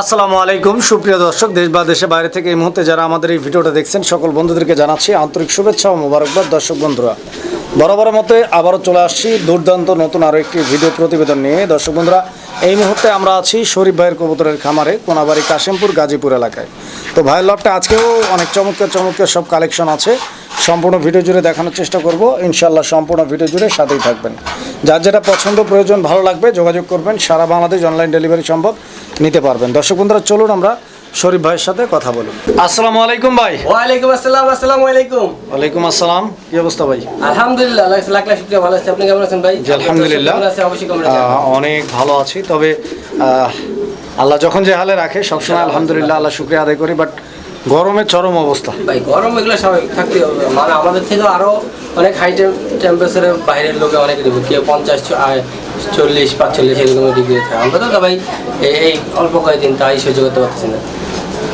আসসালামু আলাইকুম। সুপ্রিয় দর্শক, দেশ বা দেশে বাইরে থেকে এই মুহূর্তে যারা আমাদের এই ভিডিওটা দেখছেন, সকল বন্ধুদেরকে জানাচ্ছি আন্তরিক শুভেচ্ছা ও মোবারকবাদ। দর্শক বন্ধুরা বরাবর মতে আবারও চলে আসছি দুর্দান্ত নতুন আরও একটি ভিডিও প্রতিবেদন নিয়ে। দর্শক বন্ধুরা, এই মুহূর্তে আমরা আছি শরীফ ভাইয়ের কবুতরের খামারে, কোনাবাড়ি কাশিমপুর গাজীপুর এলাকায়। তো ভাইয়ের লটটা আজকেও অনেক চমৎকার চমৎকার সব কালেকশন আছে। সম্পূর্ণ ভিডিও জুড়ে দেখানোর চেষ্টা করব। ইনশাল্লাহ সম্পূর্ণ ভিডিও জুড়ে সাথেই থাকবেন। যার যেটা পছন্দ প্রয়োজন ভালো লাগবে যোগাযোগ করবেন সারা বাংলাদেশ অনলাইন ডেলিভারি সম্ভব নিতে পারবেন। দর্শক বন্ধুরা চলুন আমরা শরীফ ভাইয়ের সাথে কথা বলুন আসসালামু আলাইকুম ভাই। ওয়ালাইকুম আসসালাম আসসালামু আলাইকুম। ওয়ালাইকুম আসসালাম। কি অবস্থা ভাই? আলহামদুলিল্লাহ আল্লাহ লাখ লাখ শুকরিয়া ভালো আছি। আপনি কেমন আছেন ভাই? আলহামদুলিল্লাহ। অনেক ভালো আছি। তবে আল্লাহ যখন যে হালে রাখে সবসময় আলহামদুলিল্লাহ আল্লাহ শুক্রিয়া আদায় করি। বাট গরমের চরম অবস্থা। ভাই, গরম এগুলো স্বাভাবিক থাকতে হবে। মানে আমাদের থেকে আরও অনেক হাই টেম্পারেচারে বাইরের লোকে অনেক কেউ পঞ্চাশ চল্লিশ, পাঁচচল্লিশ এরকম ডিগ্রি থাকে। আমরা তো ভাই এই- অল্প কয়েকদিন তাই সহ্য করতে পারতেছি না।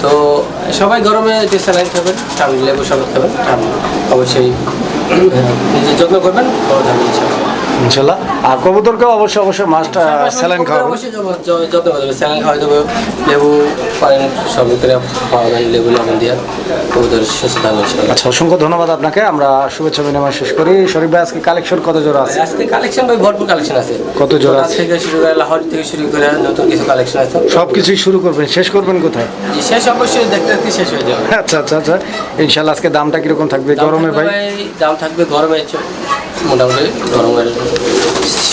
তো সবাই গরমে যে স্যালাইন খাবেন ঠান্ডা লেবু সব খাবেন, ঠান্ডা অবশ্যই নিজের যত্ন করবেন থাকবেন ইনশাআল্লাহ। ইনশাল্লাহ। আর কবুতরকেও অবশ্যই অবশ্যই মাছটা স্যালাইন খাওয়াবেন। অবশ্যই যত্ন- য- যত্ন করতে হবে স্যালাইন খাওয়াই দেবো। লেবু পারেন সব করে খাওয়াবেন লেবু লবণ দিয়ে। কবুতর সুস্থ থাকবে আচ্ছা অসংখ্য ধন্যবাদ আপনাকে। আমরা শুভেচ্ছা বিনিময় শেষ করি। শরীফ ভাই আজকে কালেকশন কত জোড়া আছে? আজকে কালেকশন ভাই ভরপুর কালেকশন আছে। কত জোড়া আছে? থেকে শুরু করে লাহোর থেকে শুরু করে নতুন কিছু কালেকশন আছে। সব কিছুই শুরু করবেন। শেষ করবেন কোথায়? শেষ অবশ্যই দেখতে দেখতে শেষ হয়ে যাবে। আচ্ছা আচ্ছা আচ্ছা। ইনশাল্লাহ আজকে দামটা কীরকম থাকবে? গরমে ভাই? দাম থাকবে গরমে মোটামুটি গরমের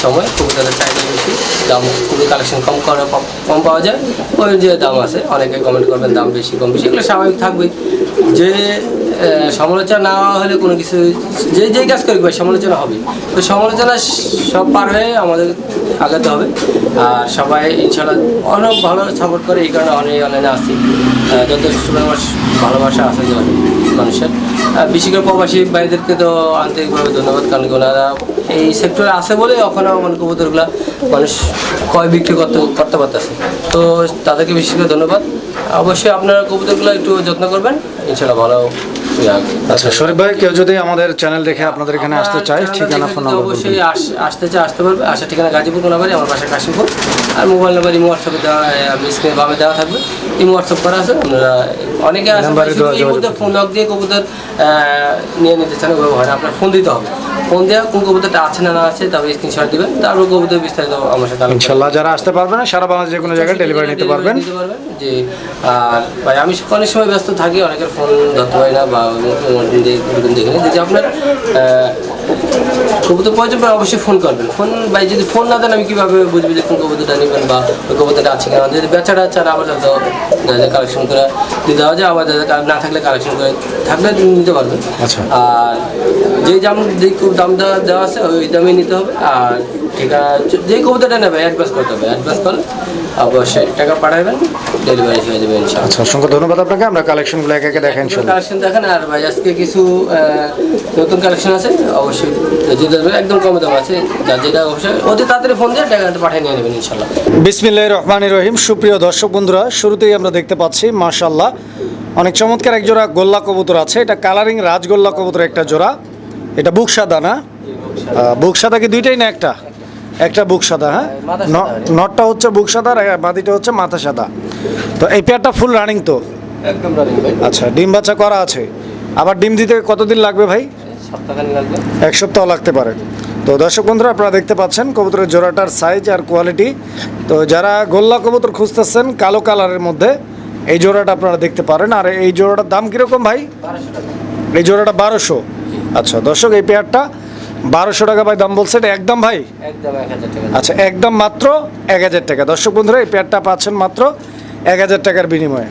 সময় কবুতরের চাহিদা বেশি। দাম খুবই কালেকশন কম করে, কম- পাওয়া যায়। ওই যে দাম আছে, অনেকে কমেন্ট করবেন দাম বেশি, কম বেশি, এগুলো স্বাভাবিক থাকবে যে সমালোচনা না হলে কোনো কিছু যে যেই কাজ করি ভাই, সমালোচনা হবে তো সমালোচনা সব পার হয়ে আমাদের আগাতে হবে। আর সবাই ইনশাল্লাহ অনেক ভালো সাপোর্ট করে, এই কারণে অনেক অনলাইনে আসি যথেষ্ট ভালোবাসা আছে মানুষের। বেশি করে প্রবাসী ভাইদেরকে তো আন্তরিকভাবে ধন্যবাদ, কারণ ওনারা এই সেক্টরে আছে বলে ওখানে মানে কবুতরগুলো মানুষ ক্রয় বিক্রি করতে করতে পারতেছে। তো তাদেরকে বিশেষ করে ধন্যবাদ। অবশ্যই আপনারা কবুতরগুলো একটু যত্ন করবেন। ইনশাল্লাহ ভালো আচ্ছা শরীফ ভাই কেউ যদি আমাদের চ্যানেল দেখে আপনাদের এখানে আসতে চায় ঠিকানা ফোন নাম্বার অবশ্যই আস- আসতে চায় আসতে পারবে। আসার ঠিকানা গাজীপুর কোনাবাড়ি আমার বাসা কাশিমপুর। আর মোবাইল নাম্বার ইমো হোয়াটসঅ্যাপে দেওয়া স্ক্রিনে ভাবে দেওয়া থাকবে। ইমো হোয়াটসঅ্যাপ করা আছে আপনারা অনেকে আছে ফোন লক দিয়ে কবুতর নিয়ে নিতে চান ওইভাবে হয় না। আপনার ফোন দিতে হবে। ফোন দেওয়া কোন আছে না না আছে তারপরে স্ক্রিনশট দিবেন। তারপর কবুতর বিস্তারিত আমার সাথে আলোচনা ইনশাল্লাহ যারা আসতে পারবে না সারা বাংলাদেশ যে কোনো জায়গায় ডেলিভারি নিতে পারবেন। নিতে পারবেন যে আর ভাই আমি অনেক সময় ব্যস্ত থাকি অনেকের ফোন ধরতে পারি না বা দেখে যে আপনার কবুতর প্রয়োজন পড়ে অবশ্যই ফোন করবেন। ফোন ভাই যদি ফোন না দেন আমি কীভাবে বুঝব যে কোন কবুতরটা নেবেন বা ওই কবুতরটা আছে কিনা? যদি বেচাটা চান আবার হয়তো কালেকশন করে দিতে হবে আবার যাদের না থাকলে কালেকশন করে থাকলে নিতে পারবেন। আচ্ছা। আর যে দাম যে দাম দেওয়া আছে ওই দামে নিতে হবে। আর ঠিকানা যে কবুতরটা নেবে অ্যাডভান্স করতে হবে। অ্যাডভান্স করলে অবশ্যই টাকা পাঠাবেন ডেলিভারি হয়ে যাবে ইনশাআল্লাহ। আচ্ছা অসংখ্য ধন্যবাদ আপনাকে আমরা কালেকশনগুলো একে একে দেখেন কালেকশন দেখেন আর ভাই আজকে কিছু নতুন কালেকশন আছে অবশ্যই যেটা দেবে একদম কম দাম আছে যার যেটা অবশ্যই অতি তাড়াতাড়ি ফোন দিয়ে টাকাটা পাঠিয়ে নিয়ে নেবেন ইনশাল্লাহ বিসমিল্লাহ রহমান রহিম সুপ্রিয় দর্শক বন্ধুরা শুরুতেই আমরা দেখতে পাচ্ছি মাশাল্লাহ অনেক চমৎকার এক জোড়া গোল্লা কবুতর আছে এটা কালারিং রাজগোল্লা কবুতর একটা জোড়া এটা বুক সাদা না? আহ, বুক সাদা কি দুইটাই না একটা? একটা বুক সাদা হ্যাঁ? নটটা হচ্ছে বুক সাদা আর বাদিটা হচ্ছে মাথা সাদা। তো এই পেয়ারটা ফুল রানিং তো? একদম রানিং ভাই। আচ্ছা ডিম বাচ্চা করা আছে। আবার ডিম দিতে কতদিন লাগবে ভাই? এক সপ্তাহ লাগতে পারে। তো দর্শক বন্ধুরা আপনারা দেখতে পাচ্ছেন কবুতরের জোড়াটার সাইজ আর কোয়ালিটি তো যারা গোল্লা কবুতর খুঁজতেছেন কালো কালারের মধ্যে এই জোড়াটা আপনারা দেখতে পারেন। আর এই জোড়াটার দাম কীরকম ভাই? এই জোড়াটা বারোশো। আচ্ছা দর্শক এই পেয়ারটা বারোশো টাকা ভাই দাম বলছে এটা একদম ভাই আচ্ছা একদম মাত্র এক হাজার টাকা। দর্শক বন্ধুরা এই পেয়ারটা পাচ্ছেন মাত্র এক হাজার টাকার বিনিময়ে।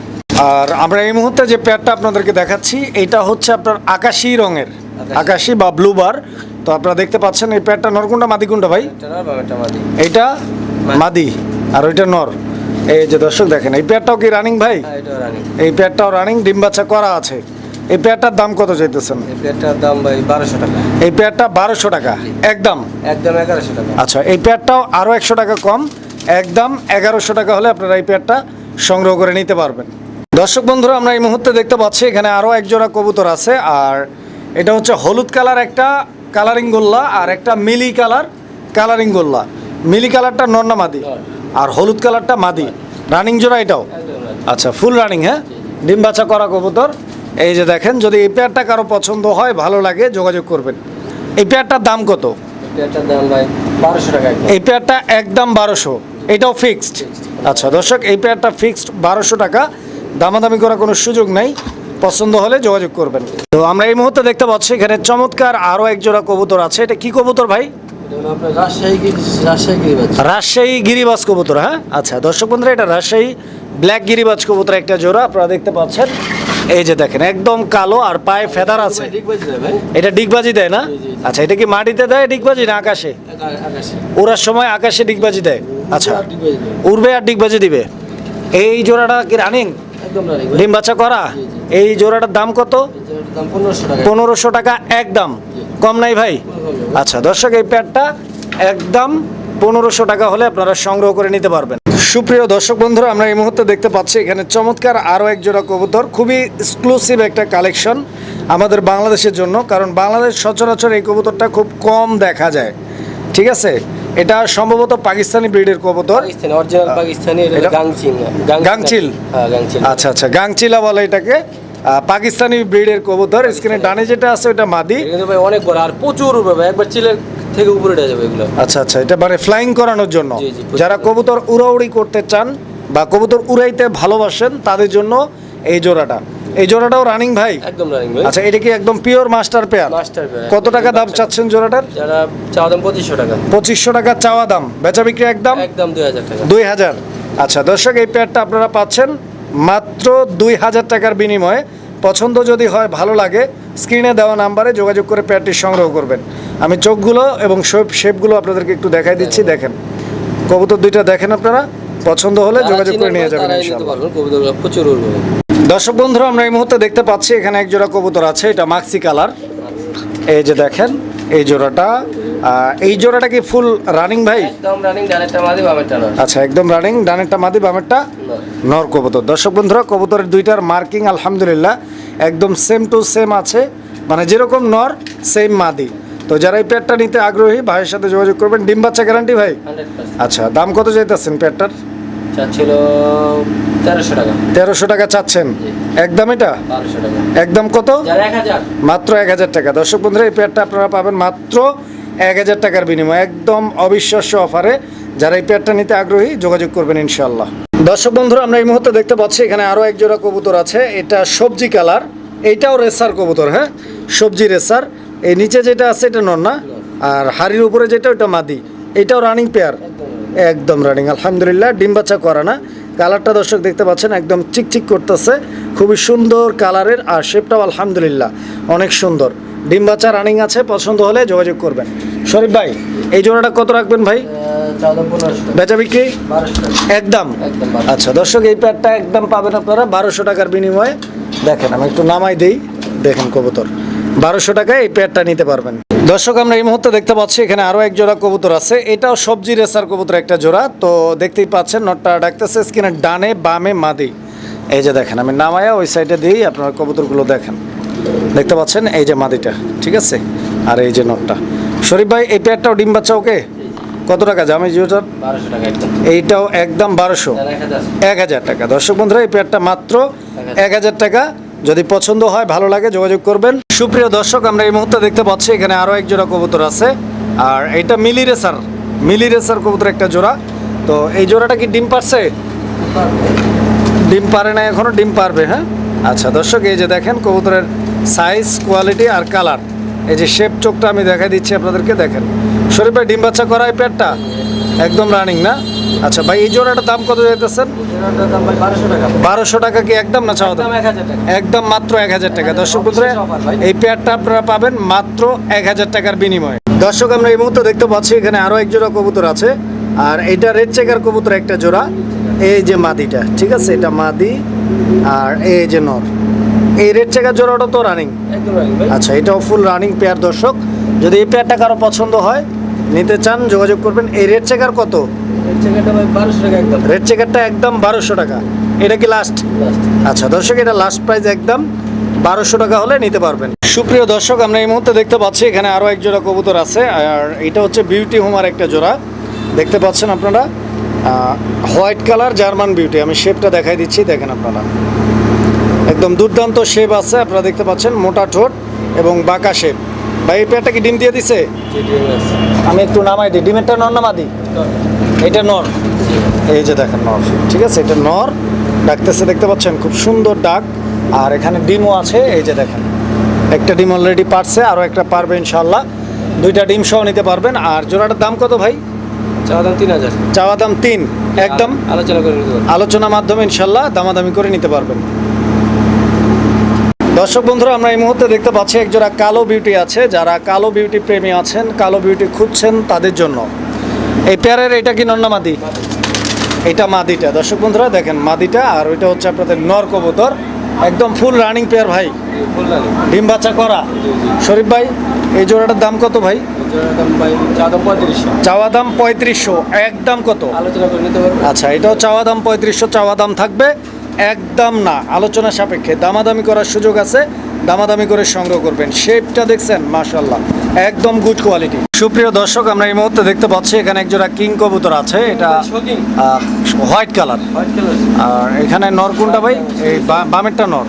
আর আমরা এই মুহূর্তে যে পেয়ারটা আপনাদেরকে দেখাচ্ছি এটা হচ্ছে আপনার আকাশি রঙের আকাশি। বা ব্লু বার তো আপনারা দেখতে পাচ্ছেন এই পেয়ারটা নরকুন্ডা মাদিকুন্ডা ভাই? একটা মাদি? আর ওইটা নর। এই যে দর্শক দেখেন এই পেয়ারটাও কি রানিং ভাই? হ্যাঁ এই পেয়ারটাও রানিং ডিম বাচ্চা করা আছে। এই পেয়ারটার দাম কত চাইতেছেন? এই প্লেটটার দাম ভাই বারোশো টাকা। এই পেয়ারটা বারোশো টাকা একদম? একদম এগারোশো টাকা। আচ্ছা এই পেয়ারটাও আরও একশো টাকা কম একদম এগারোশো টাকা হলে আপনারা এই পেয়ারটা সংগ্রহ করে নিতে পারবেন। দর্শক বন্ধুরা আমরা এই মুহূর্তে দেখতে পাচ্ছি এখানে আরও একজোড়া কবুতর আছে আর এটা হচ্ছে হলুদ কালার একটা কালারিং গোল্লা আর একটা মিলি কালার কালারিং গোল্লা। মিলি কালারটা নর্না মাদি? আর হলুদ কালারটা মাদি। রানিং জোড়া এটাও? আচ্ছা ফুল রানিং হ্যাঁ? ডিম বাচ্চা করা কবুতর। এই যে দেখেন যদি এই পেয়ারটা কারও পছন্দ হয় ভালো লাগে যোগাযোগ করবেন। এই পেয়ারটার দাম কত? এই পেয়ারটা একদম বারোশো। এটাও ফিক্সড আচ্ছা দর্শক এই পেয়ারটা ফিক্সড বারোশো টাকা। দামাদামি করার কোনো সুযোগ নাই। পছন্দ হলে যোগাযোগ করবেন। তো আমরা এই মুহূর্তে দেখতে পাচ্ছি এখানে চমৎকার আরও এক জোড়া কবুতর আছে। এটা কি কবুতর ভাই? রাজশাহী গিরিবাজ কবুতর হ্যাঁ? আচ্ছা দর্শক বন্ধুরা এটা রাজশাহী ব্ল্যাক গিরিবাজ কবুতর একটা জোড়া আপনারা দেখতে পাচ্ছেন। এই যে দেখেন একদম কালো আর পায়ে ফেদার আছে। এটা ডিগবাজি দেয় না। আচ্ছা এটা কি মাটিতে দেয় ডিগবাজি না আকাশে? আকা- আকাশে। ওরার সময় আকাশে ডিগবাজি দেয়। আচ্ছা। উড়বে আর ডিগবাজি দিবে। এই জোড়াটা কি রানিং ডিম বাচ্চা করা? এই জোড়াটার দাম কত? পনেরোশো টাকা। পনেরোশো টাকা একদম। কম নাই ভাই? আচ্ছা দর্শক এই প্যাডটা একদম পনেরোশো টাকা হলে আপনারা সংগ্রহ করে নিতে পারবেন। সুপ্রিয় দর্শক বন্ধুরা আমরা এই মুহূর্তে দেখতে পাচ্ছি এখানে চমৎকার আরও এক জোড়া কবুতর খুবই এক্সক্লুসিভ একটা কালেকশন আমাদের বাংলাদেশের জন্য কারণ বাংলাদেশ সচরাচর এই কবুতরটা খুব কম দেখা যায়। ঠিক আছে? এটা সম্ভবত পাকিস্তানি ব্রিডের কবুতর। অরিজিনাল পাকিস্তানি গাংচিল? হ্যাঁ গাংচিল। আচ্ছা আচ্ছা গাংচিলা বলে এটাকে। পাকিস্তানি ব্রিডের কবুতর স্ক্রিনে ডানে যেটা আছে ওটা মাদি। অনেক বড় আর প্রচুর একবার চিলের থেকে উপরে উঠে যাবে এগুলো। আচ্ছা আচ্ছা এটা মানে ফ্লাইং করানোর জন্য। যারা কবুতর উড়াউড়ি করতে চান বা কবুতর উড়াইতে ভালোবাসেন তাদের জন্য এই জোড়াটা। এই জোড়াটাও রানিং ভাই? একদম রানিং ভাই। আচ্ছা এটা কি একদম pure master pair master pair কত টাকা দাম চাচ্ছেন জোড়াটার? যারা চাওয়া দাম পঁচিশশো টাকা। পঁচিশশো টাকা চাওয়া দাম। বেচা বিক্রি একদম? একদম দুই হাজার টাকা। দুই হাজার। আচ্ছা দর্শক এই পেয়ারটা আপনারা পাচ্ছেন মাত্র দুই হাজার টাকার বিনিময়ে। পছন্দ যদি হয় ভালো লাগে স্ক্রিনে দেওয়া নাম্বারে যোগাযোগ করে পেয়ারটি সংগ্রহ করবেন। আমি চোখগুলো এবং শেপ শেপগুলো আপনাদেরকে একটু দেখাই দিচ্ছি দেখেন। কবুতর দুইটা দেখেন আপনারা পছন্দ হলে যোগাযোগ করে নিয়ে যাবেন দর্শক বন্ধুরা আমরা এই মুহূর্তে দেখতে পাচ্ছি এখানে এক জোড়া কবুতর আছে এটা মাক্সি কালার এই যে দেখেন এই জোড়াটা এই জোড়াটা কি ফুল রানিং ভাই? একদম রানিং ডানেরটা মাদি বামেরটা আচ্ছা একদম রানিং ডানেরটা মাদি বামেরটা নর। কবুতর। দর্শক বন্ধুরা কবুতরের দুইটার মার্কিং আলহামদুলিল্লাহ একদম সেম টু সেম আছে। মানে যেরকম নর সেম মাদি। তো যারা এই পেটটা নিতে আগ্রহী ভাইয়ের সাথে যোগাযোগ করবেন। ডিম বাচ্চা গ্যারান্টি ভাই? আচ্ছা দাম কত চাইতেছেন চাচ্ছিল তেরোশো টাকা। তেরোশো টাকা চাচ্ছেন? একদম এটা? একদম কত? মাত্র এক হাজার টাকা। দর্শক বন্ধুরা এই পেয়ারটা আপনারা পাবেন মাত্র এক হাজার টাকার বিনিময়ে। একদম অবিশ্বাস্য অফারে। যারা এই পেয়ারটা নিতে আগ্রহী যোগাযোগ করবেন ইনশাল্লাহ দর্শক বন্ধুরা আমরা এই মুহূর্তে দেখতে পাচ্ছি এখানে আরও এক জোড়া কবুতর আছে। এটা সবজি কালার। এইটাও রেসার কবুতর হ্যাঁ? সবজি রেসার। এই নিচে যেটা আছে, এটা নর না? আর হাড়ির উপরে যেটা, ওটা মাদি। এটাও রানিং পেয়ার একদম রানিং আলহামদুলিল্লাহ, ডিম বাচ্চা করা না। কালারটা দর্শক দেখতে পাচ্ছেন, একদম চিকচিক করতেছে। খুবই সুন্দর কালারের, আর শেপটাও আলহামদুলিল্লাহ অনেক সুন্দর। ডিম বাচ্চা রানিং আছে, পছন্দ হলে যোগাযোগ করবেন। শরীফ ভাই, এই জোড়াটা কত রাখবেন ভাই? বেচা বিক্রি? একদম। একদম আচ্ছা দর্শক, এই প্যাডটা একদম পাবেন আপনারা বারোশো টাকার বিনিময়ে। দেখেন, আমি একটু নামাই দিই। দেখেন কবুতর। বারোশো টাকায় এই পেয়ারটা নিতে পারবেন। দর্শক আমরা এই মুহূর্তে দেখতে পাচ্ছি এখানে আরও এক জোড়া কবুতর আছে। এটাও সবজি রেসার কবুতর একটা জোড়া। তো দেখতেই পাচ্ছেন নটটা ডাকতেছে স্কিনের ডানে বামে মাদি। এই যে দেখেন আমি নামায়া ওই সাইডে দিয়েই আপনার কবুতরগুলো দেখেন। দেখতে পাচ্ছেন এই যে মাদিটা ঠিক আছে? আর এই যে নটটা। শরীফ ভাই এই পেয়ারটাও ডিম বাচ্চা ওকে? কত টাকা জামাই জিওটার এইটাও একদম বারোশো। এক হাজার টাকা। দর্শক বন্ধুরা এই পেয়ারটা মাত্র এক হাজার টাকা। যদি পছন্দ হয় ভালো লাগে যোগাযোগ করবেন। সুপ্রিয় দর্শক, আমরা এই মুহূর্তে দেখতে পাচ্ছি এখানে আরও এক জোড়া কবুতর আছে। আর এটা মিলি রেসার মিলি রেসার কবুতর একটা জোড়া। তো এই জোড়াটা কি ডিম পারছে? ডিম পারে না এখনও, ডিম পারবে হ্যাঁ? আচ্ছা দর্শক, এই যে দেখেন কবুতরের সাইজ কোয়ালিটি আর কালার এই যে শেপ চোখটা আমি দেখাই দিচ্ছি আপনাদেরকে, দেখেন। শরীফ ভাই, ডিম বাচ্চা করা এই পেয়ারটা একদম রানিং না? আচ্ছা ভাই এই জোড়াটার দাম কত যেতেছেন বারোশো টাকা। কি একদম না চাওয়া দাম? একদম মাত্র এক হাজার টাকা। দর্শক বন্ধুরা। এই পেয়ারটা আপনারা পাবেন মাত্র এক হাজার টাকার বিনিময়ে। দর্শক আমরা এই মুহূর্তে দেখতে পাচ্ছি এখানে আরও এক জোড়া কবুতর আছে। আর এটা রেড চেকার কবুতর একটা জোড়া। এই যে মাদিটা ঠিক আছে? এটা মাদি আর এই যে নর। এই রেড চেকার জোড়াটা তো রানিং আচ্ছা এটাও ফুল রানিং পেয়ার দর্শক। যদি এই পেয়ারটা কারও পছন্দ হয় নিতে চান যোগাযোগ করবেন। এই রেড চেকার কত? রেড চেকারটা একদম। বারোশো টাকা। এটা কি লাস্ট আচ্ছা দর্শক এটা লাস্ট প্রাইস একদম বারোশো টাকা হলে নিতে পারবেন। সুপ্রিয় দর্শক আমরা এই মুহূর্তে দেখতে পাচ্ছি এখানে আরও এক জোড়া কবুতর আছে আর এটা হচ্ছে বিউটি হোমার একটা জোড়া। দেখতে পাচ্ছেন আপনারা? হোয়াইট কালার জার্মান বিউটি আমি শেপটা দেখাই দিচ্ছি দেখেন আপনারা। একদম দুর্দান্ত শেপ আছে আপনারা দেখতে পাচ্ছেন মোটা ঠোঁট এবং বাঁকা শেপ। ভাই এই পেয়ারটা কি ডিম দিয়ে দিছে? আমি একটু নামাই দিই। ডিমেরটা নর নামা দিই। এটা নর। এই যে দেখেন নর ঠিক আছে? এটা নর। ডাকতেছে দেখতে পাচ্ছেন? খুব সুন্দর ডাক। আর এখানে ডিমও আছে এই যে দেখেন। একটা ডিম অলরেডি পারছে আরও একটা পারবে ইনশাল্লাহ দুইটা ডিম সহ নিতে পারবেন। আর জোড়াটার দাম কত ভাই? চাওয়া দাম তিন হাজার। চাওয়া দাম তিন একদম? আলোচনা করে আলোচনার মাধ্যমে ইনশাল্লাহ দামাদামি করে নিতে পারবেন। দর্শক বন্ধুরা আমরা এই মুহূর্তে দেখতে পাচ্ছি একজোড়া কালো বিউটি আছে। যারা কালো বিউটি প্রেমী আছেন কালো বিউটি খুঁজছেন তাদের জন্য। এই পেয়ারের এটা কি নন্না মাদি? এটা মাদিটা। দর্শক বন্ধুরা দেখেন মাদিটা আর ওইটা হচ্ছে আপনাদের নর কবুতর। একদম ফুল রানিং পেয়ার ভাই। ডিম বাচ্চা করা। শরীফ ভাই এই জোড়াটার দাম কত ভাই? চাওয়া দাম পঁয়ত্রিশশো। দাম একদম কত আচ্ছা এটাও চাওয়া দাম পঁয়ত্রিশশো চাওয়া দাম থাকবে। একদম না। আলোচনা সাপেক্ষে দামাদামি করার সুযোগ আছে দামাদামি করে সংগ্রহ করবেন। শেপটা দেখছেন মাশাল্লাহ একদম গুড কোয়ালিটি সুপ্রিয় দর্শক আমরা এই মুহূর্তে দেখতে পাচ্ছি এখানে একজোড়া কিং কবুতর আছে। এটা হোয়াইট কালার আর এখানে নর কোনটা ভাই? এই বামেরটা নর।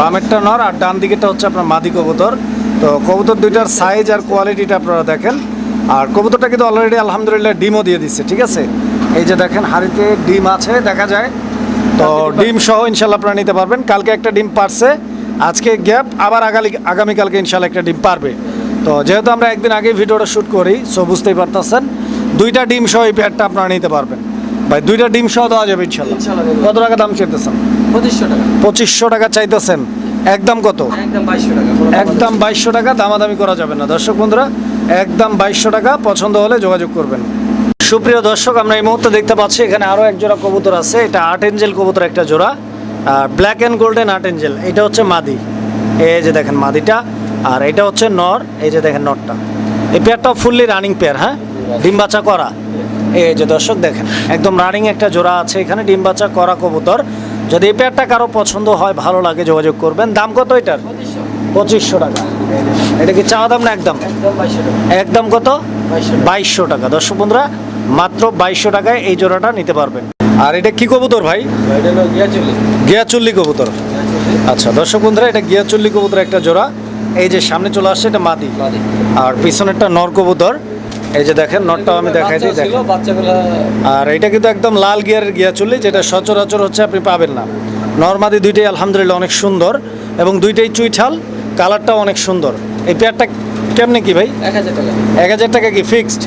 বামেরটা নর আর ডান দিকেটা হচ্ছে আপনার মাদি কবুতর। তো কবুতর দুইটার সাইজ আর কোয়ালিটিটা আপনারা দেখেন। আর কবুতরটা কিন্তু অলরেডি আলহামদুলিল্লাহ ডিমও দিয়ে দিচ্ছে ঠিক আছে? এই যে দেখেন হাড়িতে ডিম আছে দেখা যায়। তো ডিম সহ ইনশাল্লাহ আপনারা নিতে পারবেন। কালকে একটা ডিম পারছে আজকে গ্যাপ আবার আগামী আগামীকালকে ইনশাল্লাহ একটা ডিম পারবে। তো যেহেতু আমরা একদিন আগে ভিডিওটা শ্যুট করি সো বুঝতেই পারতেছেন দুইটা ডিম সহ এই প্যাডটা আপনারা নিতে পারবেন। ভাই দুইটা ডিম সহ দেওয়া যাবে ইনশাল্লাহ কত টাকা দাম চাইতেছেন? পঁচিশশো টাকা। পঁচিশশো টাকা চাইতেছেন। একদম কত? একদম বাইশশো টাকা দামাদামি করা যাবে না। দর্শক বন্ধুরা একদম বাইশশো টাকা পছন্দ হলে যোগাযোগ করবেন। সুপ্রিয় দর্শক আমরা এই মুহূর্তে দেখতে পাচ্ছি এখানে আরও এক জোড়া কবুতর আছে। এটা আর্ট এঞ্জেল কবুতর একটা জোড়া। আর black and golden art angel. এটা হচ্ছে মাদি। এই যে দেখেন মাদিটা। আর এটা হচ্ছে নর। এই যে দেখেন নরটা। এই পেয়ারটাও ফুললি রানিং পেয়ার হ্যাঁ? ডিম বাচ্চা করা। এই যে দর্শক দেখেন একদম রানিং একটা জোড়া আছে এখানে ডিম বাচ্চা করা কবুতর। যদি এই পেয়ারটা কারও পছন্দ হয় ভালো লাগে যোগাযোগ করবেন। দাম কত এটার? পঁচিশশো টাকা। এটা কি চাওয়া দাম না একদম? একদম কত? বাইশশো টাকা। দর্শক বন্ধুরা মাত্র বাইশশো টাকায় এই জোড়াটা নিতে পারবেন। আর এটা কি কবুতর ভাই? গিয়াচুল্লি কবুতর। আচ্ছা দর্শক বন্ধুরা এটা গিয়াচুল্লি কবুতর একটা জোড়া। এই যে সামনে চলে আসছে এটা মাদি। আর পিছনেরটা নর কবুতর। এই যে দেখেন নরটাও আমি দেখাই দিই দেখেন। আর এটা কিন্তু একদম লাল গিয়ারের গিয়াচুল্লি যেটা সচরাচর হচ্ছে আপনি পাবেন না। নর্মাদি দুইটাই আলহামদুলিল্লাহ অনেক সুন্দর এবং দুইটাই চুইঠাল কালারটাও অনেক সুন্দর। এই পেয়ারটা কেমনে কি ভাই? এক হাজার টাকা। কি ফিক্সড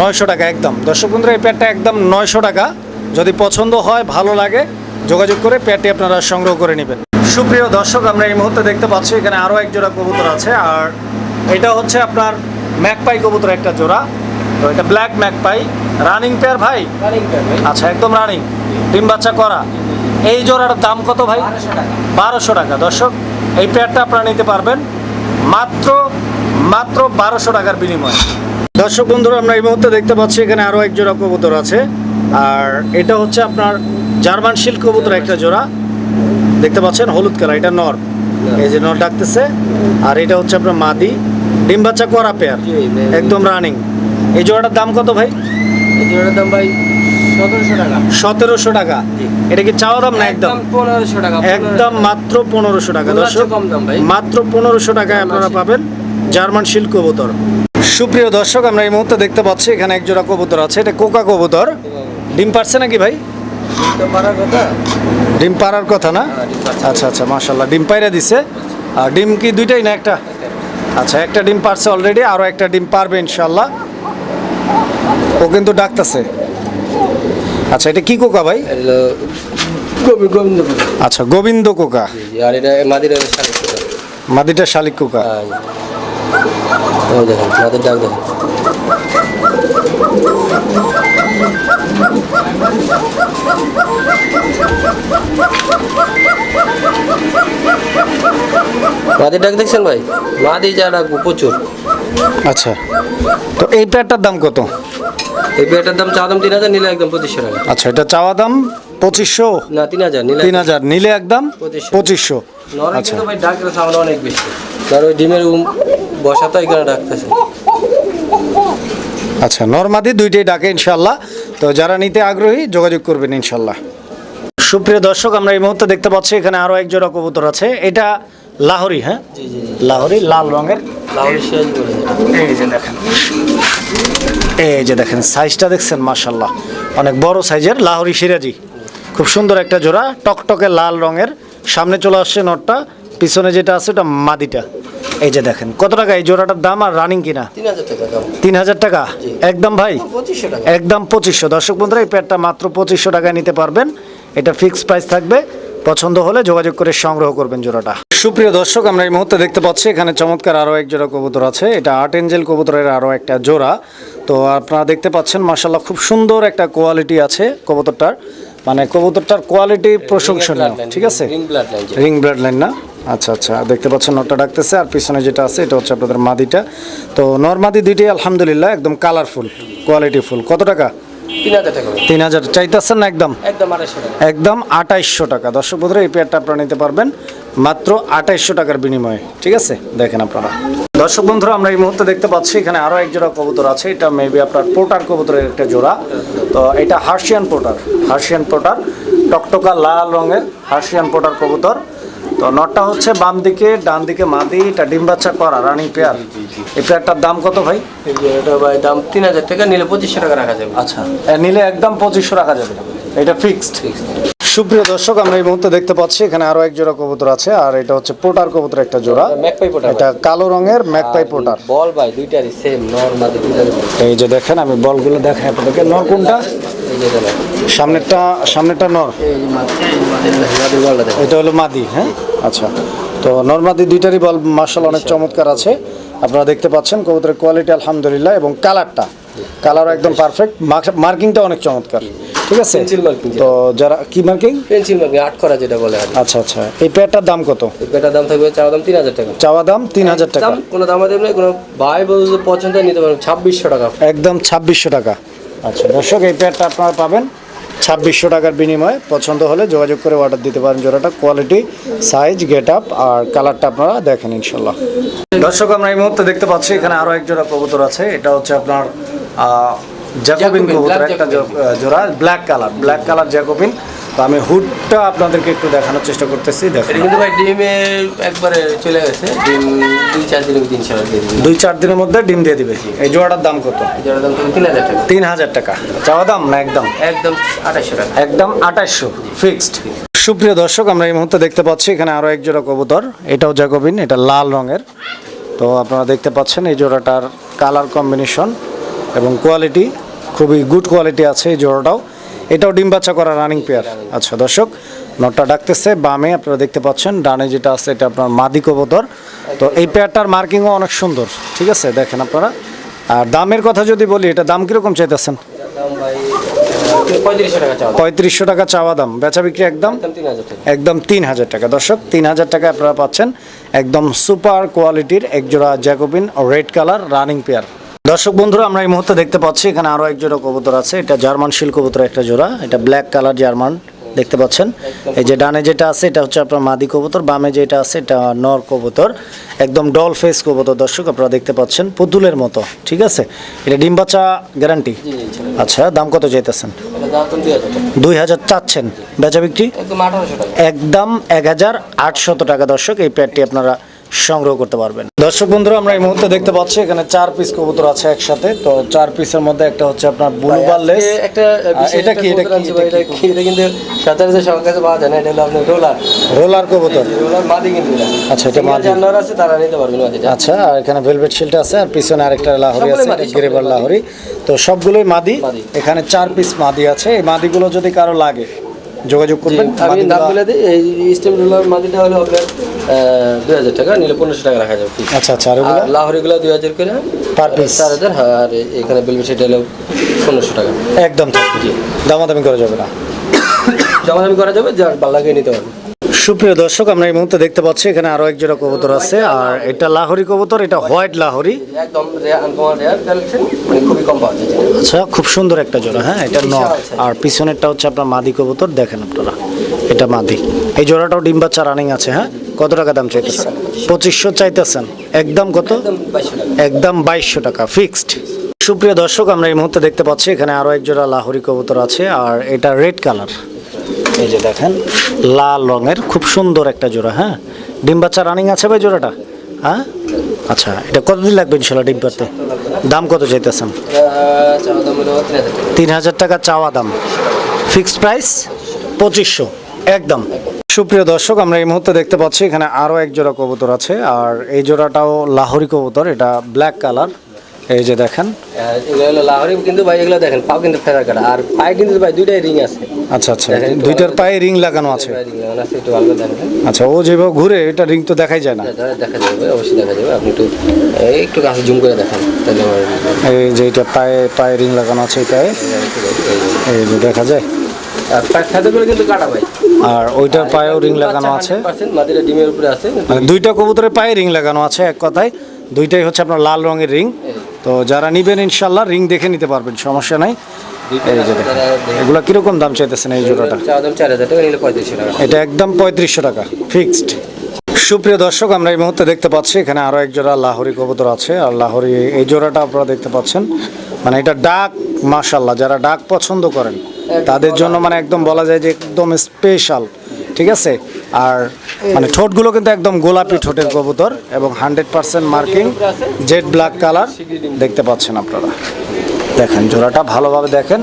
নয়শো টাকা। একদম। দর্শক বন্ধুরা এই প্যাডটা একদম নয়শো টাকা। যদি পছন্দ হয় ভালো লাগে যোগাযোগ করে প্যাডটি আপনারা সংগ্রহ করে নেবেন। সুপ্রিয় দর্শক আমরা এই মুহূর্তে দেখতে পাচ্ছি এখানে আরও এক জোড়া কবুতর আছে আর এটা হচ্ছে আপনার ম্যাকপাই কবুতর একটা জোড়া। তো এটা ব্ল্যাক ম্যাকপাই রানিং পেয়ার ভাই? আচ্ছা একদম রানিং ডিম বাচ্চা করা। এই জোড়ার দাম কত ভাই? বারোশো টাকা। বারোশো টাকা। দর্শক এই পেয়ারটা আপনারা নিতে পারবেন। মাত্র মাত্র বারোশো টাকার বিনিময়ে। দর্শক বন্ধুরা আমরা এই মুহূর্তে দেখতে পাচ্ছি এখানে আরও এক জোড়া কবুতর আছে। আর এটা হচ্ছে আপনার জার্মান শিল্ক কবুতর একটা জোড়া। দেখতে পাচ্ছেন হলুদ কালার এটা নর। এই যে নর ডাকতেছে। আর এটা হচ্ছে আপনার মাদি। ডিম বাচ্চা করা পেয়ার। একদম রানিং। এই জোড়াটার দাম কত ভাই? এই জোড়ার দাম ভাই সতেরোশো টাকা। এটা কি চাওয়া দাম না একদম? পনেরোশো টাকা একদম মাত্র পনেরোশো টাকা দর্শক। মাত্র পনেরোশো টাকায় আপনারা পাবেন জার্মান শিল্ক কবুতর। সুপ্রিয় দর্শক আমরা এই মুহূর্তে দেখতে পাচ্ছি এখানে এক জোড়া কবুতর আছে এটা কোকা কবুতর। ডিম পারছে নাকি ভাই? তো পারার কথা। ডিম না? হ্যাঁ, ডিম। আচ্ছা আচ্ছা মাশাল্লাহ ডিম পাইরা দিছে। আর ডিম কি দুইটাই না একটা? আচ্ছা একটা ডিম পারছে অলরেডি আরও একটা ডিম পারবে ইনশাল্লাহ ও কিন্তু ডাকতেছে। আচ্ছা এটা কি কোকা ভাই? গোবিন্দ আচ্ছা গোবিন্দ কোকা। আর এটা মাদির শালিক কথা মাদিটা শালিক কোকা। হ্যাঁ দেখেন মাদির ডাক দেখেন। মাদির ডাক দেখছেন ভাই? মাদি যা ডাকবো প্রচুর। আচ্ছা তো এই প্যাডটার দাম কত? এই বেটার দাম চা দাম তিন হাজার নিলে একদম পঁচিশশো টাকা। আচ্ছা এটা চাওয়া দাম পঁচিশশো? না তিন হাজার নিলে তিন হাজার নিলে একদম পঁচিশশো। আচ্ছা। ভাই অনেক বেশি। ধর ওই ডিমের বসা তো এখানে ডাকতেছে আচ্ছা নর্মাদি দুইটাই ডাকে ইনশাল্লাহ। তো যারা নিতে আগ্রহী যোগাযোগ করবেন ইনশাল্লাহ। সুপ্রিয় দর্শক আমরা এই মুহূর্তে দেখতে পাচ্ছি এখানে আরও এক জোড়া কবুতর আছে। এটা লাহোরি হ্যাঁ? লাহোরি লাল রঙের। এই যে দেখেন। এই যে দেখেন সাইজটা দেখছেন মাশাল্লাহ অনেক বড় সাইজের লাহোরি সিরাজি। খুব সুন্দর একটা জোড়া টকটকে লাল রঙের। সামনে চলে আসছে নটটা পিছনে যেটা আছে ওটা মাদিটা। এই যে দেখেন কত টাকা এই জোড়াটার দাম আর রানিং কিনা? তিন হাজার টাকা। একদম ভাই? একদম পঁচিশশো দর্শক বন্ধুরা এই প্যাডটা মাত্র পঁচিশশো টাকায় নিতে পারবেন। এটা ফিক্সড প্রাইস থাকবে। পছন্দ হলে যোগাযোগ করে সংগ্রহ করবেন জোড়াটা। সুপ্রিয় দর্শক আমরা এই মুহূর্তে দেখতে পাচ্ছি এখানে চমৎকার আরও এক জোড়া কবুতর আছে। এটা আর্ট এঞ্জেল কবুতরের আরও একটা জোড়া। তো আপনারা দেখতে পাচ্ছেন মার্শাল্লাহ খুব সুন্দর একটা কোয়ালিটি আছে কবুতরটার। মানে কবুতরটার কোয়ালিটি প্রশংসনীয় ঠিক আছে? Ring blood line ring blood line না? আচ্ছা আচ্ছা দেখতে পাচ্ছেন নটটা ডাকতেছে। আর পিছনে যেটা আছে এটা হচ্ছে আপনাদের মাদিটা। তো নর্মাদি দুইটি আলহামদুলিল্লাহ একদম কালারফুল কোয়ালিটি ফুল কত টাকা? তিন হাজার টাকা চাইতেছেন না একদম? একদম আঠাইশশো দর্শক বন্ধুরা এই পেয়ারটা আপনারা নিতে পারবেন মাত্র আঠাইশশো টাকার বিনিময়ে। ঠিক আছে? দেখেন আপনারা। দর্শক বন্ধুরা আমরা এই মুহূর্তে দেখতে পাচ্ছি এখানে আরও এক জোড়া কবুতর আছে। এটা মেবি আপনার পোটার কবুতরের একটা জোড়া। তো এটা হার্সিয়ান পোটার হার্সিয়ান পোটার টকটকা লাল রঙের হার্সিয়ান পোটার কবুতর। তো নটটা হচ্ছে বাম দিকে ডান দিকে মাদি এটা ডিম বাচ্চা করা রানিং পেয়ার এই পেয়ারটার দাম কত ভাই? এটা ভাই দাম তিন হাজার টাকা নিলে পঁচিশশো টাকা রাখা যাবে। আচ্ছা। নিলে একদম পঁচিশশো রাখা যাবে। এটা ফিক্সড সুপ্রিয় দর্শক আমরা এই মুহূর্তে দেখতে পাচ্ছি এখানে আরও এক জোড়া কবুতর আছে আর এটা হচ্ছে পোটার কবুতর একটা জোড়া। ম্যাকপাই পোটা এটা কালো রঙের ম্যাকপাই পোটার। বল ভাই দুইটারই সেম নর্মাল এই যে দেখেন আমি বলগুলো দেখাই আপনাদেরকে। নর কোনটা? সামনেরটা সামনেরটা নর। এটা হলো মাদি হ্যাঁ? আচ্ছা। তো নর্মাদি দুইটারই বল মার্শাল অনেক চমৎকার আছে। আপনারা দেখতে পাচ্ছেন কবুতরের কোয়ালিটি আলহামদুলিল্লাহ এবং কালারটা কালার একদম পারফেক্ট মার্কিংটা অনেক চমৎকার। ঠিক আছে? Marking যেটা। তো যারা কি মার্কিং পেন্সিল মার্কিং আট করা যেটা বলে আর আচ্ছা আচ্ছা। এই পেয়ারটার দাম কত? এই পেটার দাম থাকবে চাওয়া দাম তিন হাজার টাকা। চাওয়া দাম তিন হাজার টাকা। কোনো দাম দেবে না কোনো ভাই বলতে পছন্দ নিতে পারবেন। ছাব্বিশশো টাকা। একদম ছাব্বিশশো টাকা। আচ্ছা দর্শক এই পেয়ারটা আপনারা পাবেন। ছাব্বিশশো টাকার বিনিময়ে পছন্দ হলে যোগাযোগ করে অর্ডার দিতে পারেন। জোড়াটা কোয়ালিটি সাইজ গেট আপ আর কালারটা আপনারা দেখেন ইনশাল্লাহ দর্শক আমরা এই মুহূর্তে দেখতে পাচ্ছি এখানে আরও এক জোড়া কবুতর আছে। এটা হচ্ছে আপনার জ্যাকোবিন কবুতর একটা জোড়া black colour black colour jacobin তো আমি হুডটা আপনাদেরকে একটু দেখানোর চেষ্টা করতেছি দেখেন। কিন্তু ভাই ডিমে একবারে চলে গেছে। ডিম দুই চার দিনের তিন দুই চার দিনের মধ্যে ডিম দিয়ে দিবে। এই জোড়াটার দাম কত? দাম তিন হাজার টাকা। তিন হাজার টাকা। চাওয়া দাম না একদম? একদম আঠাশশো টাকা। একদম আঠাশশো ফিক্সড সুপ্রিয় দর্শক আমরা এই মুহূর্তে দেখতে পাচ্ছি এখানে আরও এক জোড়া কবুতর। এটাও জ্যাকোবিন এটা লাল রঙের। তো আপনারা দেখতে পাচ্ছেন এই জোড়াটার কালার কম্বিনেশন এবং কোয়ালিটি খুবই গুড কোয়ালিটি আছে এই জোড়াটাও। এটাও ডিম বাচ্চা করা রানিং পেয়ার আচ্ছা দর্শক নটটা ডাকতেছে বামে আপনারা দেখতে পাচ্ছেন ডানে যেটা আছে এটা আপনার মাদি কবুতর। তো এই পেয়ারটার মার্কিংও অনেক সুন্দর ঠিক আছে? দেখেন আপনারা। আর দামের কথা যদি বলি এটা দাম কীরকম চাইতেছেন? পঁয়ত্রিশশো টাকা চাওয়া দাম। বেচা বিক্রি একদম একদম তিন হাজার টাকা। একদম তিন হাজার টাকা। দর্শক তিন হাজার টাকা আপনারা পাচ্ছেন একদম সুপার কোয়ালিটির একজোড়া jacobin red colour running pair দর্শক বন্ধুরা আমরা এই মুহূর্তে দেখতে পাচ্ছি এখানে আরও এক জোড়া কবুতর আছে। এটা জার্মান শিল কবুতর একটা জোড়া এটা ব্ল্যাক কালার জার্মান দেখতে পাচ্ছেন। এই যে ডানে যেটা আছে এটা হচ্ছে আপনার মাদি কবুতর বামে যেটা আছে এটা নর কবুতর একদম ডল ফেস কবুতর দর্শক আপনারা দেখতে পাচ্ছেন পুতুলের মতো ঠিক আছে? এটা ডিম বাচ্চা গ্যারান্টি। আচ্ছা দাম কত চাইতেছেন? তো দুই হাজার চাচ্ছেন বেচা বিক্রি? একদম একদম এক হাজার আটশত টাকা দর্শক এই প্যাডটি আপনারা সংগ্রহ করতে পারবেন। দর্শক বন্ধুরা আমরা এই মুহূর্তে দেখতে পাচ্ছি এখানে চার পিস কবুতর আছে একসাথে। তো চার পিসের মধ্যে একটা হচ্ছে আপনার ব্লু বারলেস আজকে একটা এটা কি, এটা কি, এটা কি? এটা কিন্তু সচরাচর সবার কাছে পাওয়া যায় না এটা হলো আপনার রোলার রোলার কবুতর? রোলার মাদি কিন্তু আচ্ছা, এটা মাদি। জানোয়ার আছে তারা নিতে পারবেন আচ্ছা আর এখানে ভেলভেট শিল্ড আছে আর পিছনে আরেকটা লাহরি আছে সবগুলোই লাহরি। তো সবগুলোই মাদি। মাদি। এখানে চার পিস মাদি আছে। এই মাদিগুলো যদি কারও লাগে যোগাযোগ করবেন। আমি দাম বলে দিই। এই স্টেম রোলার মাদিটা হলো আপনার দুই হাজার টাকা নিলে পনেরোশো টাকা রাখা যাবে। আচ্ছা আচ্ছা আর লাহোরিগুলো দুই হাজার করে পার পিস চার হাজার হ্যাঁ, আর এখানে বিল সেটা হলো পনেরোশো টাকা। একদম। দামাদামি করা যাবে না। জমা দামি করা যাবে যার ভালো লাগে নিতে পারবে। সুপ্রিয় দর্শক আমরা এই মুহূর্তে দেখতে পাচ্ছি এখানে আরও এক জোড়া কবুতর আছে। আর এটা লাহোরি কবুতর এটা হোয়াইট লাহোরি। একদম মানে খুবই কম পাওয়া যায়। আচ্ছা খুব সুন্দর একটা জোড়া হ্যাঁ? এটা নর। আর পিছনেরটা হচ্ছে আপনার মাদি কবুতর দেখেন আপনারা এটা মাদি। এই জোড়াটাও ডিম বাচ্চা রানিং আছে হ্যাঁ? কত টাকা দাম চাইতেছেন? পঁচিশশো চাইতেছেন। একদম কত? একদম বাইশশো টাকা। একদম বাইশশো টাকা ফিক্সড সুপ্রিয় দর্শক আমরা এই মুহূর্তে দেখতে পাচ্ছি এখানে আরও এক জোড়া লাহোরি কবুতর আছে আর এটা রেড কালার এই যে দেখেন, লাল রঙের খুব সুন্দর একটা জোড়া হ্যাঁ? ডিম বাচ্চা রানিং আছে ভাই জোড়াটা? হ্যাঁ? আচ্ছা এটা কতদিন লাগবে ইনশাল্লাহ ডিম পারতে দাম কত চাইতেছেন? তিন হাজার টাকা চাওয়া দাম। ফিক্স প্রাইস পঁচিশশো, একদম। সুপ্রিয় দর্শক, আমরা এই মুহূর্তে দেখতে পাচ্ছি এখানে আরও এক জোড়া কবুতর আছে, আর এই জোড়াটাও লাহোরি কবুতর, এটা ব্ল্যাক কালার এই যে দেখেন। এগুলো হলো লাহোরি কিন্তু ভাই এগুলো দেখেন পাও কিন্তু কাটা। আর পায়ে কিন্তু ভাই দুইটাই রিং আছে। আচ্ছা আচ্ছা দুইটার পায়ে রিং লাগানো আছে। আচ্ছা ও যেভাবে ঘুরে এটা রিং তো দেখাই যায় না। দেখা- দেখা যাবে অবশ্যই দেখা যাবে। আপনি একটু একটু কাছে জুম করে দেখান তাহলে এই যে এটা পায়ে পায়ে রিং লাগানো আছে এই এই যে। দেখা যায়। আর পায়ের কিন্তু কাটা ভাই। আর ওইটার পায়েও রিং লাগানো আছে। মাদিরা ডিমের উপরে আছে। মানে দুইটা কবুতরের পায়ে রিং লাগানো আছে এক কথায়। দুইটাই হচ্ছে আপনার লাল রঙের রিং। তো যারা নিবেন ইনশাল্লাহ রিং দেখে নিতে পারবেন সমস্যা নাই। এগুলা কীরকম দাম চাইতেছেন এই জোড়াটা? এটা একদম পঁয়ত্রিশশো টাকা ফিক্সড। সুপ্রিয় দর্শক আমরা এই মুহূর্তে দেখতে পাচ্ছি এখানে আরও এক জোড়া লাহোরি কবুতর আছে। আর লাহোরি এই জোড়াটা আপনারা দেখতে পাচ্ছেন। মানে এটা ডাক মাশাল্লাহ যারা ডাক পছন্দ করেন তাদের জন্য মানে একদম বলা যায় যে একদম স্পেশাল ঠিক আছে? আর মানে ঠোঁটগুলো কিন্তু একদম গোলাপি ঠোঁটের কবুতর এবং hundred percent marking jet black colour দেখতে পাচ্ছেন আপনারা। দেখেন জোড়াটা ভালোভাবে দেখেন।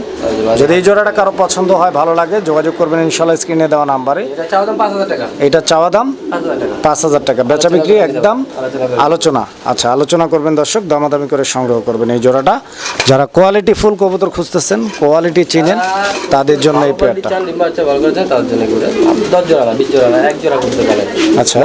যদি এই জোড়াটা কারও পছন্দ হয় ভালো লাগে যোগাযোগ করবেন ইনশাল্লাহ স্ক্রিনে দেওয়া নাম্বারে। এটা চাওয়া দাম পাঁচ হাজার টাকা। বেচা বিক্রি একদম আলোচনা আচ্ছা আলোচনা করবেন দর্শক দামাদামি করে সংগ্রহ করবেন এই জোড়াটা। যারা কোয়ালিটি ফুল কবুতর খুঁজতেছেন কোয়ালিটি চিনেন তাদের জন্য এই পেয়ারটা। আচ্ছা।